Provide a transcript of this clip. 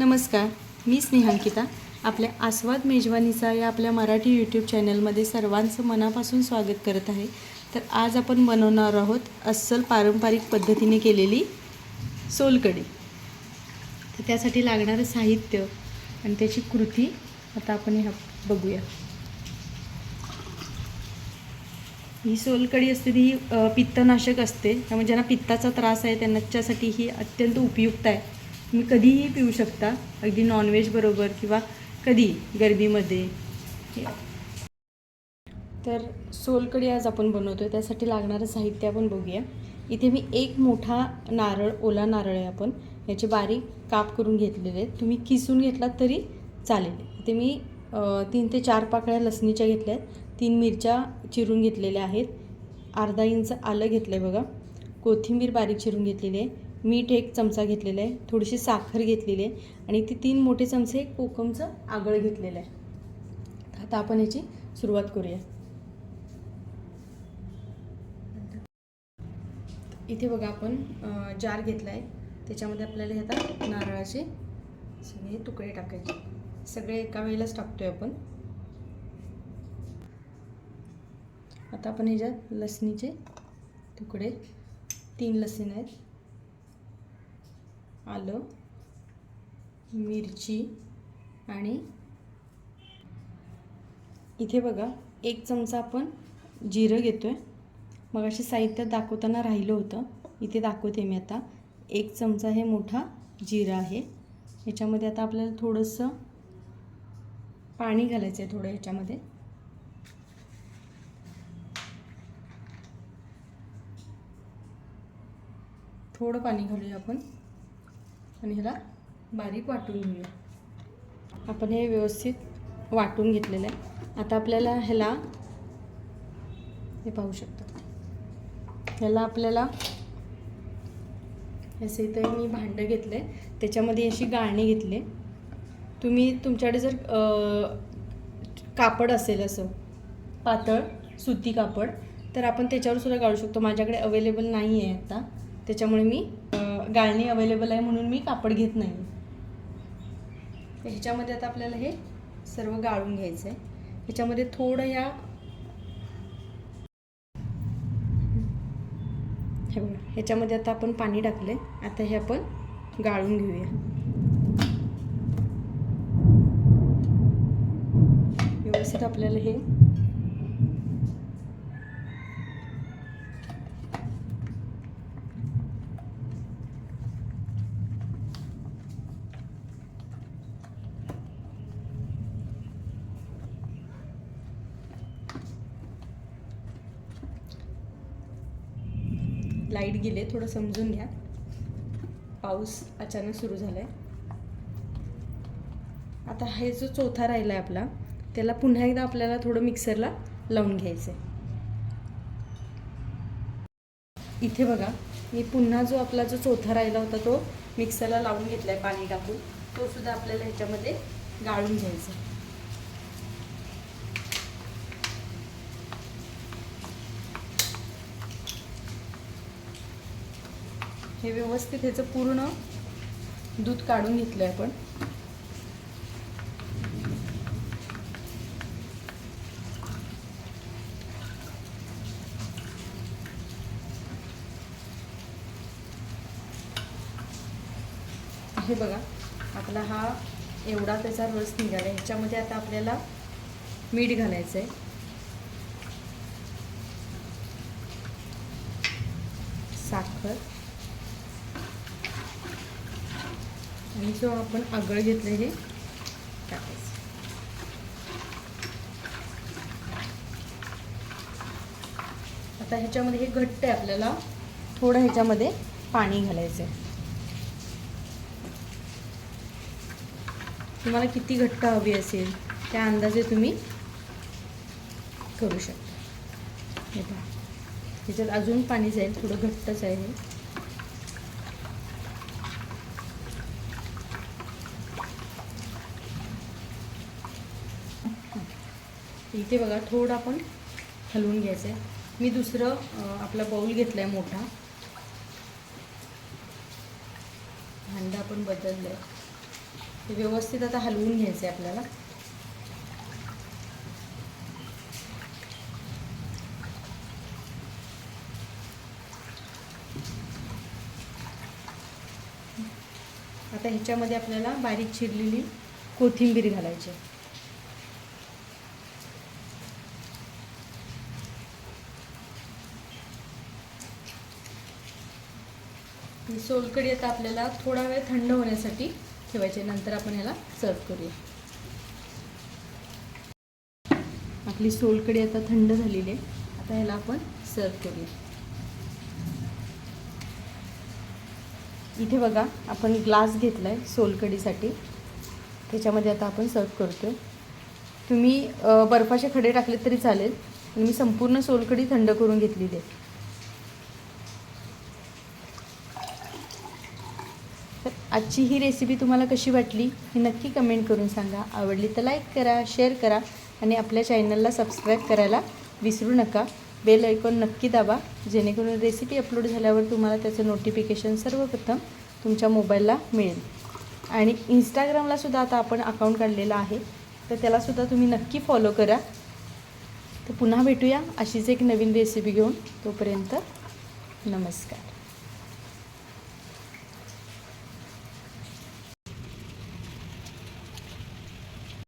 नमस्कार मी स्नेहांकिता. आपल्या आस्वाद मेजवानीचा या आपल्या मराठी यूट्यूब चॅनलमध्ये सर्वांचं मनापासून स्वागत करत आहे. तर आज आपण बनवणार आहोत अस्सल पारंपरिक पद्धतीने केलेली सोलकढी. तर त्यासाठी लागणारं साहित्य आणि त्याची कृती आता आपण ह्या बघूया. ही सोलकढी असते ती पित्तनाशक असते. त्यामुळे ज्यांना पित्ताचा त्रास आहे त्यांच्यासाठी ही अत्यंत उपयुक्त आहे. तुम्ही कधीही पिऊ शकता. अगदी नॉनव्हेज बरोबर किंवा कधी गर्दीमध्ये. तर सोलकढी आज आपण बनवतो आहे त्यासाठी लागणारं साहित्य आपण बघूया. इथे मी एक मोठा नारळ ओला नारळ आहे आपण. याचे बारीक काप करून घेतलेले आहेत. तुम्ही किसून घेतलात तरी चालेल. इथे मी तीन ते चार पाकळ्या लसणीच्या घेतल्या आहेत. तीन मिरच्या चिरून घेतलेल्या आहेत. अर्धा इंच आलं घेतलं आहे बघा. कोथिंबीर बारीक चिरून घेतलेली आहे. मीठ एक चमचा घेतलेला आहे थोडीशी साखर घेतलेली आहे आणि ती तीन मोठे चमचे कोकमचं आगळ घेतलेलं आहे. आता आपण याची सुरुवात करूया. इथे बघा आपण जार घेतला आहे त्याच्यामध्ये आपल्याला हे आता नारळाचे सगळे तुकडे टाकायचे. सगळे एका वेळेलाच टाकतोय आपण. आता आपण ह्याच्यात लसणीचे तुकडे तीन लसीण आहेत. आलं. मिरची आणि इथे बघा एक चमचा आपण जिरं घेतो आहे मग अशी साहित्य दाखवताना राहिलं होतं. इथे दाखवते मी आता. एक चमचा हे मोठा जिरं आहे. याच्यामध्ये आता आपल्याला थोडंसं पाणी घालायचं आहे थोडं ह्याच्यामध्ये थोडं पाणी घालूया आपण. आणि ह्याला बारीक वाटून घेऊया. आपण हे व्यवस्थित वाटून घेतलेलं आहे. आता आपल्याला ह्याला हे पाहू शकतो. ह्याला आपल्याला असे इथं मी भांडं घेतलं आहे त्याच्यामध्ये अशी गाळणी घेतली. तुम्ही तुमच्याकडे जर कापड असेल असं पातळ सुती कापड तर आपण त्याच्यावर सुद्धा गाळू शकतो. माझ्याकडे अवेलेबल नाही आहे आता. त्याच्यामुळे मी गाळणी अवेलेबल आहे म्हणून मी कापड घेत नाही. ह्याच्यामध्ये आता आपल्याला हे सर्व गाळून घ्यायचं आहे ह्याच्यामध्ये थोडं या हे बघा ह्याच्यामध्ये आता आपण पाणी टाकलं आहे आता हे आपण गाळून घेऊया. व्यवस्थित आपल्याला हे लाइट गेले थोडं समजून घ्या. पाऊस अचानक सुरू झाला आहे आता हे जो चौथा राहिला आहे आपला त्याला पुन्हा एकदा आपल्याला थोडं मिक्सरला लावून घ्यायचं आहे इथे बघा मी पुन्हा जो आपला जो चौथा राहिला होता तो मिक्सरला लावून घेतला आहे पाणी टाकून. तो सुद्धा आपल्याला ह्याच्यामध्ये गाळून घ्यायचा हे व्यवस्थित ह्याचं पूर्ण दूध काढून घेतलं आहे आपण. हे बघा आपला हा एवढा त्याचा रस निघाला ह्याच्यामध्ये आता आपल्याला मीठ घालायचं आहे साखर. आणि जो आपण आगळ घेतलं हे. टाकायचं. आता ह्याच्यामध्ये हे घट्ट आहे आपल्याला. थोडं ह्याच्यामध्ये पाणी घालायचं आहे तुम्हाला किती घट्ट हवी असेल त्या अंदाजे तुम्ही करू शकता. हे पहा. ह्याच्यात अजून पाणी जाईल थोडं घट्टच आहे इथे बघा थोडं आपण हलवून घ्यायचं आहे मी दुसरं आपला बाऊल घेतला आहे मोठा. भांडा आपण बदललं आहे व्यवस्थित आता हलवून घ्यायचं आहे आपल्याला. आता ह्याच्यामध्ये आपल्याला बारीक चिरलेली कोथिंबीर घालायची ही सोलकढी आता आपल्याला थोडा वेळ थंड होण्यासाठी ठेवायची नंतर आपण ह्याला सर्व करूया. आपली सोलकढी आता थंड झालेली आहे. आता ह्याला आपण सर्व करूया. इथे बघा आपण ग्लास घेतला आहे सोलकढीसाठी. त्याच्यामध्ये आता आपण सर्व करतो तुम्ही बर्फाचे खडे टाकले तरी चालेल आणि मी संपूर्ण सोलकढी थंड करून घेतलेली आहे. आजची ही रेसिपी तुम्हाला कशी वाटली हे नक्की कमेंट करून सांगा. आवडली तर लाईक करा शेअर करा आणि आपल्या चॅनलला सबस्क्राईब करायला विसरू नका. बेल ऐकून नक्की दाबा. जेणेकरून रेसिपी अपलोड झाल्यावर तुम्हाला त्याचं नोटिफिकेशन सर्वप्रथम तुमच्या मोबाईलला मिळेल. आणि इंस्टाग्रामलासुद्धा आता आपण अकाउंट काढलेलं आहे. तर त्यालासुद्धा तुम्ही नक्की फॉलो करा. तर पुन्हा भेटूया अशीच एक नवीन रेसिपी घेऊन. तोपर्यंत नमस्कार.